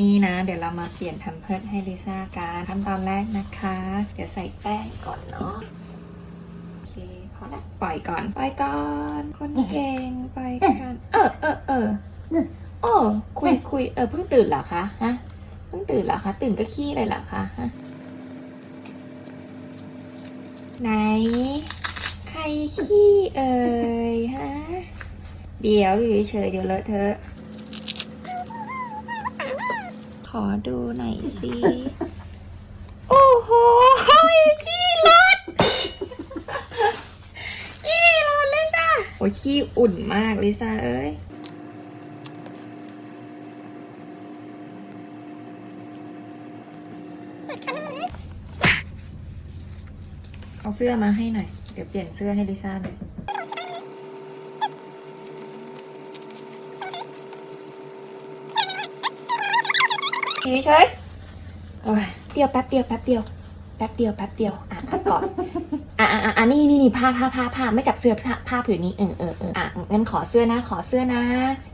นี่นะ เดี๋ยวเรามาเปลี่ยนแพมเพิร์สให้ลิซ่ากันขั้นตอนแรกนะคะ เดี๋ยวใส่แป้งก่อนเนาะโอเคพอละปล่อยก่อนปล่อยก่อน คนเก่งปล่อยก่อนเออเออเออโอ้คุยคุยเออเพิ่งตื่นเหรอคะฮะเพิ่งตื่นเหรอคะตื่นก็ขี้เลยเหรอคะฮะไหน ใครขี้เอ่ยฮะเดี๋ยวอยู่เฉยเดี๋ยวเลอะเทอะ อดูหน่อยสิ โอ้โหขี้รถขี้รถลิซ่าโอ้ยขี้อุ่นมากลิซ่าเอ้ยเอาเสื้อมาให้หน่อย เดี๋ยวเปลี่ยนเสื้อให้ลิซ่าหน่อย อยู่เฉยๆโอ้ยเดียวแป๊บเดียวแป๊บเดียวแป๊บเดียวแป๊บเดียวอะอะก่อนอะอะอะอะนี่นี่นี่ผ้าผ้าผ้าผ้าไม่จับเสื้อผ้าผ้าผืนนี้เออเออเอออะงั้นขอเสื้อนะ ขอเสื้อนะ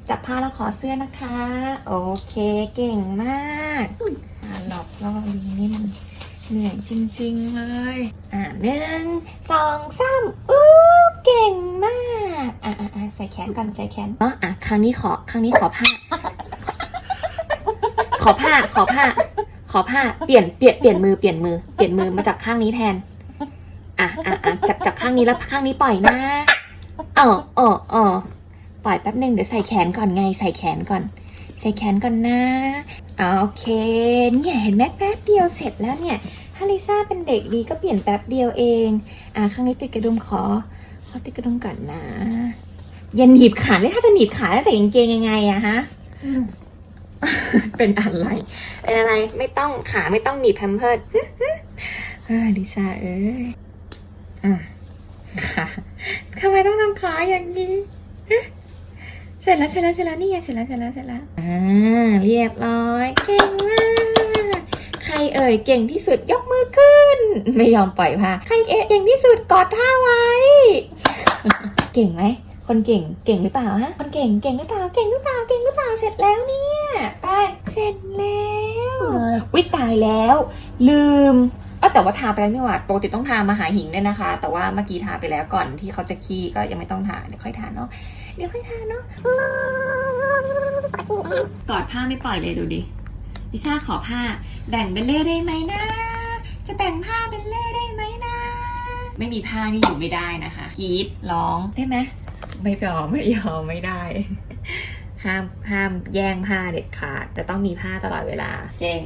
จับผ้าแล้วขอเสื้อนะคะ โอเคเก่งมากอะหลอกล่อลิงนี่มันเหนื่อยจริง ๆ เลย อะหนึ่งสองสามอู้เก่งมาก อะอะอะใส่แขนก่อนใส่แขนอ๋ออะครั้งนี้ขอครั้งนี้ขอผ้า ขอผ้า ขอผ้า ขอผ้า เปลี่ยน เปลี่ยน เปลี่ยนมือ เปลี่ยนมือ เปลี่ยนมือมาจับข้างนี้แทน อะอะอะจับจับข้างนี้แล้วข้างนี้ปล่อยนะอ๋ออ๋ออ๋อปล่อยแป๊บหนึ่งเดี๋ยวใส่แขนก่อนไง ใส่แขนก่อน ใส่แขนก่อนนะอ่าโอเค เนี่ยเห็นไหมแป๊บเดียวเสร็จแล้วเนี่ย ถ้าลิซ่าเป็นเด็กดีก็เปลี่ยนแป๊บเดียวเอง อะข้างนี้ติดกระดุมขอ ขอติดกระดุมก่อนนะอย่าหนีบขาเลยถ้าจะหนีบขาแล้วใส่กางเกงยังไงอะฮะ เป็นอะไร เป็นอะไรไม่ต้องขาไม่ต้องหนีบแพมเพิร์ดลิซ่าเอ้ยอะขาทำไมต้องทำขาอย่างนี้ เสร็จแล้วเสร็จแล้วเสร็จแล้วนี่ไงเสร็จแล้วเสร็จแล้วเสร็จแล้วอ่าเรียบร้อยเก่งมากใครเอ่ยเก่งที่สุดยกมือขึ้น ไม่ยอมปล่อยผ้าใครเอ่ยเก่งที่สุดกอดผ้าไว้ เก่งไหมคนเก่งเก่งหรือเปล่าฮะคนเก่งเก่งหรือเปล่าเก่งหรือเปล่าเก่งหรือเปล่าเสร็จแล้วเนี่ย ไป เสร็จแล้ววิตายแล้ว ลืมเออแต่ว่าทาไปแล้วนี่หว่าปกติต้องทามาหาหิงด้วยนะคะ แต่ว่าเมื่อกี้ทาไปแล้วก่อนที่เขาจะขี้ก็ยังไม่ต้องทาเดี๋ยวค่อยทาเนาะเดี๋ยวค่อยทาเนาะกอดผ้าไม่ปล่อยเลยดูดิลิซ่าขอผ้า แบ่งเป็นเล่ได้ไหมนะ จะแบ่งผ้าเป็นเล่ได้ไหมนะ ไม่มีผ้านี่อยู่ไม่ได้นะคะกรีดร้องได้ไหมไม่ยอมไม่ยอมไม่ได้ ห้ามห้ามแย่งผ้าเด็ดขาดแต่ต้องมีผ้าตลอดเวลาเก่ง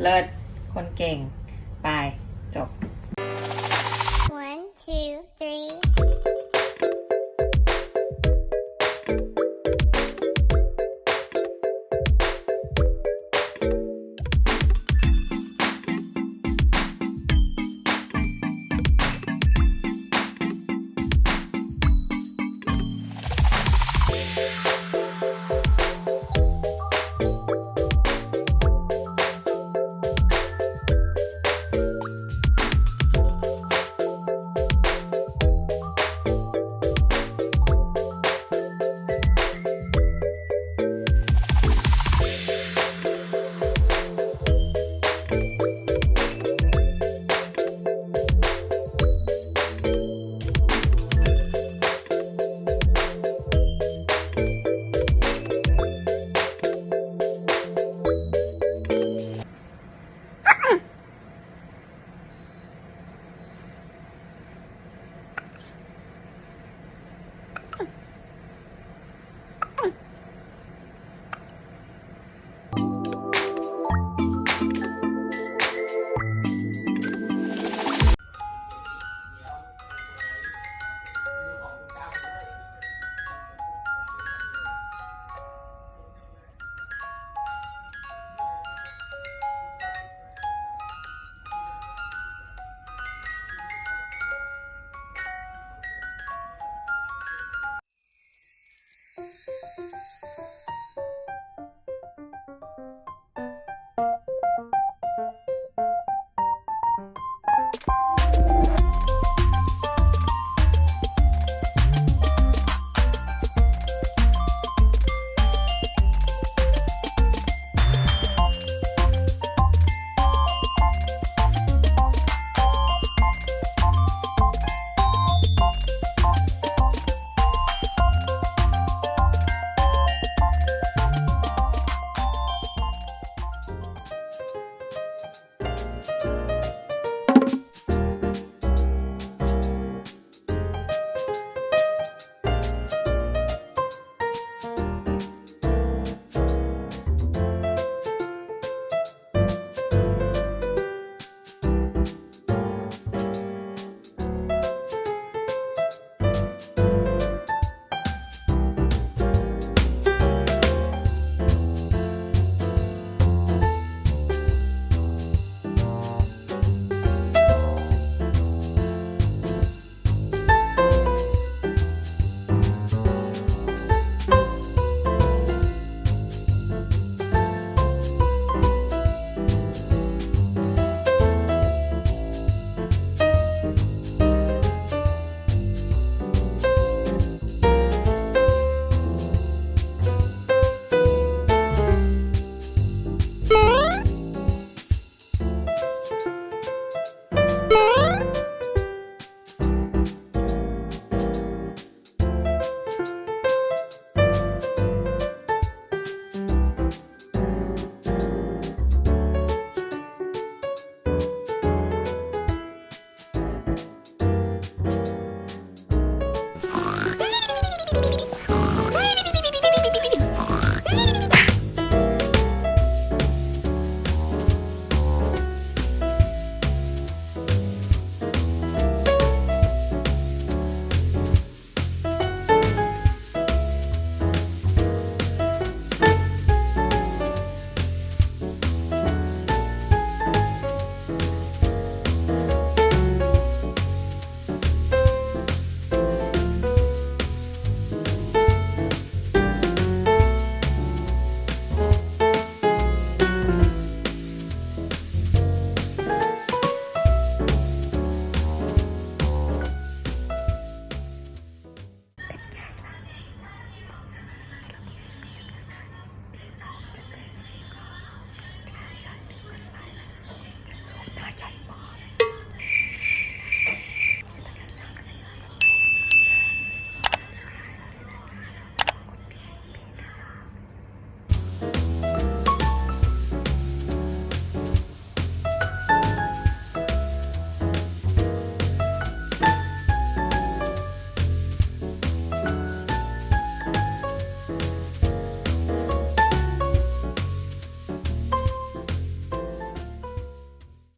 เลิศคนเก่ง ไป จบ